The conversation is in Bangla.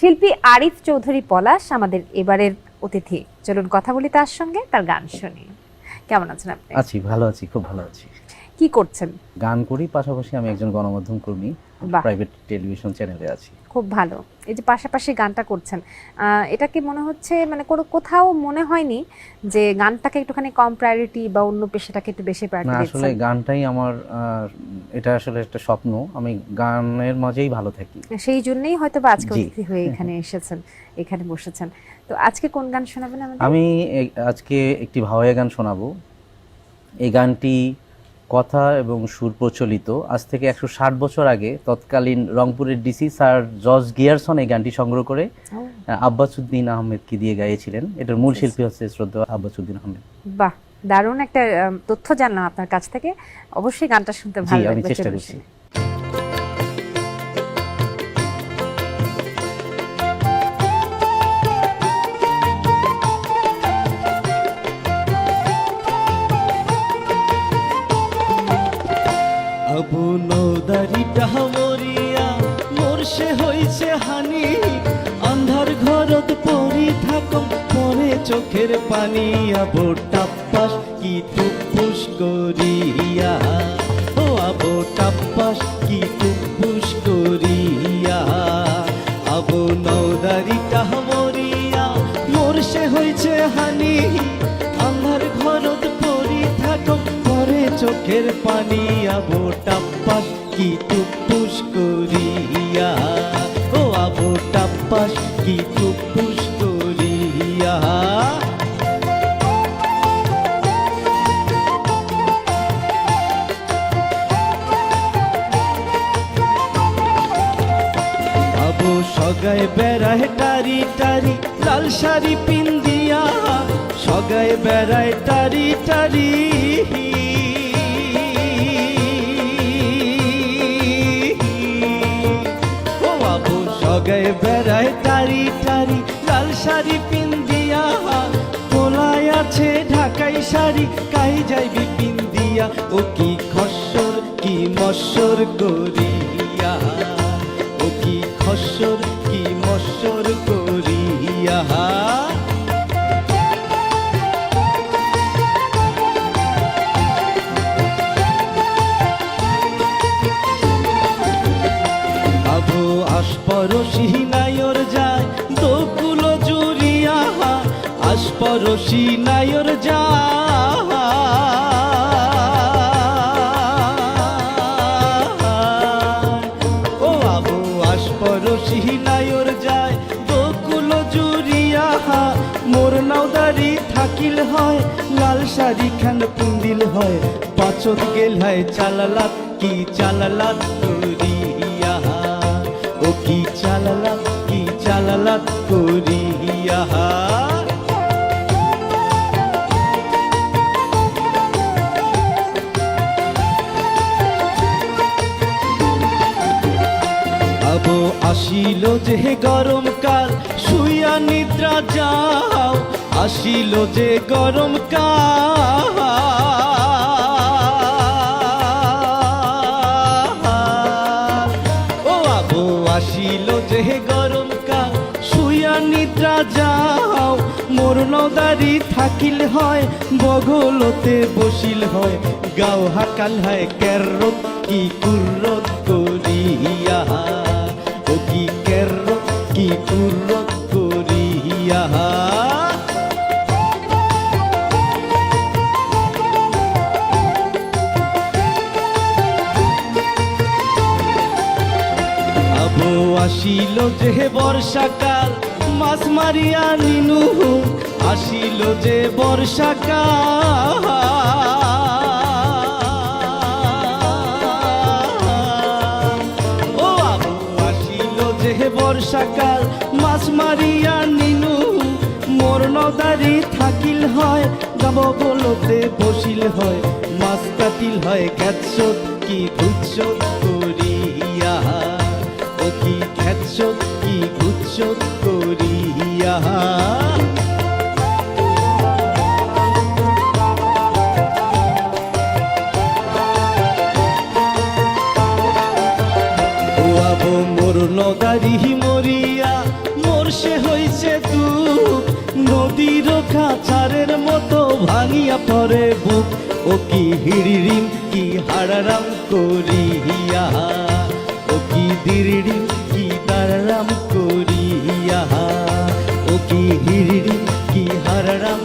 শিল্পী আরিফ চৌধুরী পলাশ আমাদের এবারের অতিথি। চলুন কথা বলি তার সঙ্গে, তার গান শুনি। কেমন আছেন আপনি? আছি, ভালো আছি, খুব ভালো আছি। কি করছেন? গান করি পাশাপাশি আমি একজন গণমাধ্যম কর্মী প্রাইভেট টেলিভিশন চ্যানেলে আছি। খুব ভালো। এই যে পাশাপাশি গানটা করছেন এটা কি মনে হচ্ছে মানে কোনো কোথাও মনে হয়নি যে গানটাকে একটুখানি কম প্রায়োরিটি বা অন্য পেশাটাকে একটু বেশি প্রায়োরিটি আসলে দিচ্ছেন? গানটাই আমার এটা আসলে একটা স্বপ্ন। আমি গানের মাঝেই ভালো থাকি। সেই জন্যই হয়তো বা আজকে। অতিথি হয়ে এখানে এসেছেন এখানে বসেছেন। তো আজকে কোন গান শোনাবেন আমাদের? আমি আজকে একটি ভাওয়াইয়া গান শোনাবো। এই গানটি কথা এবং সুর প্রচলিত। আজ থেকে একশো ষাট বছর আগে তৎকালীন রংপুরের ডিসি স্যার জর্জ গিয়ারসন এই গানটি সংগ্রহ করে আব্বাসুদ্দিন আহমেদকে দিয়ে গাইয়েছিলেন। এটার মূল শিল্পী হচ্ছে শ্রদ্ধা আব্বাসুদ্দিন আহমেদ। বাহ দারুণ একটা তথ্য জানলাম আপনার কাছ থেকে। অবশ্যই গানটা শুনতে ভালো জি আমি লাগবে চেষ্টা করছি। মোর সে হইছে হানি আন্ধার ঘরত পরি থাকম পরে চোখের পানি আবু টাপ্পাস কি টুপুস করিয়া। ও আবু টাপ্পাস কি টুপুস করিয়া। আবু নৌদারিটা মরিয়া মোর সে হইছে হানি আন্ধার ঘরত পরি থাকম পরে চোখের পানি আবো টাপ্পাস কি টুপুস সগায় বেড়ায় টারি টারি, লাল শাড়ি পিন্দিয়া সগায় বেড়ায় টারি টারি। ও আবু সগায় বেড়ায় টারি টারি, লাল শাড়ি পিন্দিয়া তোলায় আছে ঢাকাই শাড়ি, কাই যাইবি পিন্দিয়া ও কি খসর, কি মসর করিয়া। খসর কি মসর করিয়া আবু আশপরশি নায়র যায় দোকুলো জুরিয়া আশপরশি নায়র যায়। নায়র যায়। দোকুলো জুরিয়া মোর নাওদারি থাকিল হয়। লাল শাড়ি খান পুন্দিল হয়। পাচত গেল হয় চালালাত, কি চালালাত করিয়া ও কি চালালাত কি চালালাত করিয়া আবো আসিল যে গরমকাল, শুইয়া নিদ্রা যাও। আসিল যে গরমকাল। ও আবো আসিল যে গরমকাল, শুইয়া নিদ্রা যাও। মোর নদারি থাকিল হয়, বগলতে বসিল হয়। গাও হাকাল হয় কেরত কি কুরত করিয়া কি কুরত করিয়া। আবো আসিল যে বর্ষাকাল মাছ মারিয়া নিনু আসিল যে বর্ষাকাল। বর্ষাকাল মাছ মারিয়া নিনু, মোর নদারি থাকিল হয়, গাব বলতে বসিল হয়, মাছ কাটিল হয় ক্যাৎসত কি গুচ্ছত করিয়া মরিয়া বর্ষে হইছে তু নদীর খাচারের মতো ভাঙিয়া পরে বুক। ও কি হিড়িরিম কি হারারাম করিয়া। ও কি দিরিরিম কি দারারাম করিয়া। ও কি হিড়িরিম কি হারারাম